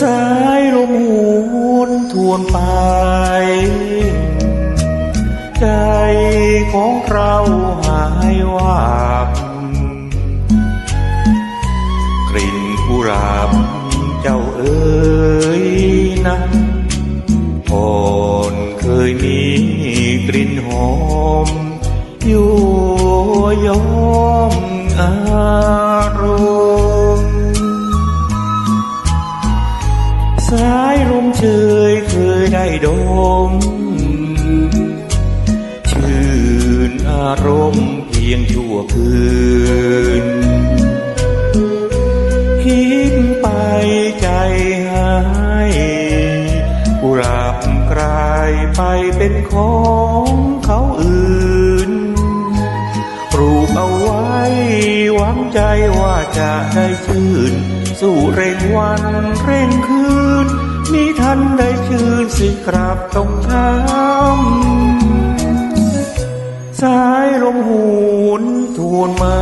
สายลมหวนทวนไป ใจของเราห นะก่อนเคยมีกลิ่นหอม อยู่ยอมอารมณ์สายลมเชยเคยได้ดม ชื่นอารมณ์เพียงชั่วคืน กุหลาบกลายไปเป็นของเขาอื่น ปลูกเอาไว้หวังใจว่าจะได้ชื่น สู่เร่งวันเร่งคืนมิทันได้ชื่นสิกราบตรงช้ำสายลมหูนทวนมา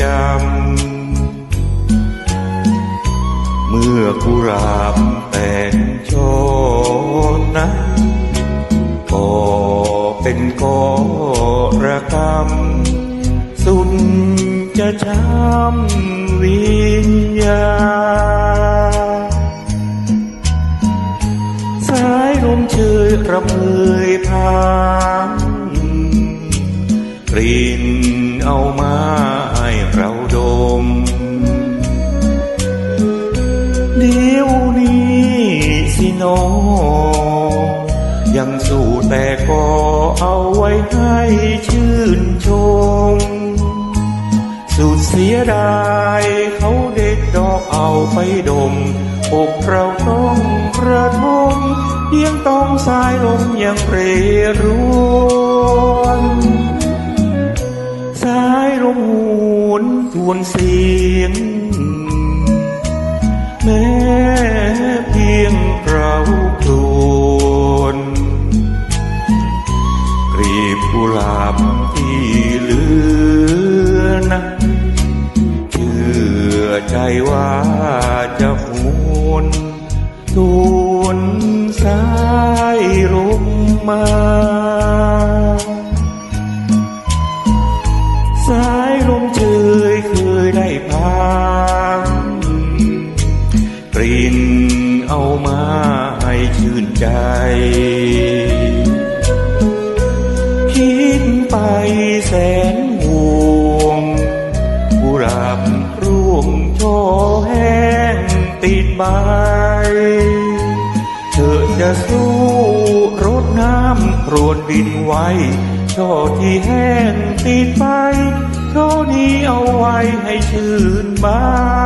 จำ เมื่อกุหลาบแต่งช่อนั้น ก็เป็นกอระกำสุดจะช้ำวิญญาสายลมเชยระเมยพา ลิ่นเอามาให้เราดม เดี๋ยวนี้สิโน ยังสู้แต่ก็เอาไว้ให้ชื่นชม สุดเสียดายเขาเด็ดดอกเอาไปดมอกเราต้องกระทมเพียงต้องสายลมยังเรรวน วนเสียง แม้เพียงเราโคลนกรีบกุหลาบที่เหลือนะเชื่อใจว่าจะหวนทวนสายลมมา ลิ่นเอามาให้ชื่นใจ คิดไปแสนห่วงกุหลาบร่วงช่อแห้งติดใบเธอจะสู้รดน้ำโปรดดินไว้ช่อที่แห้งติดไปช่อนี้เอาไว้ให้ชื่นบาน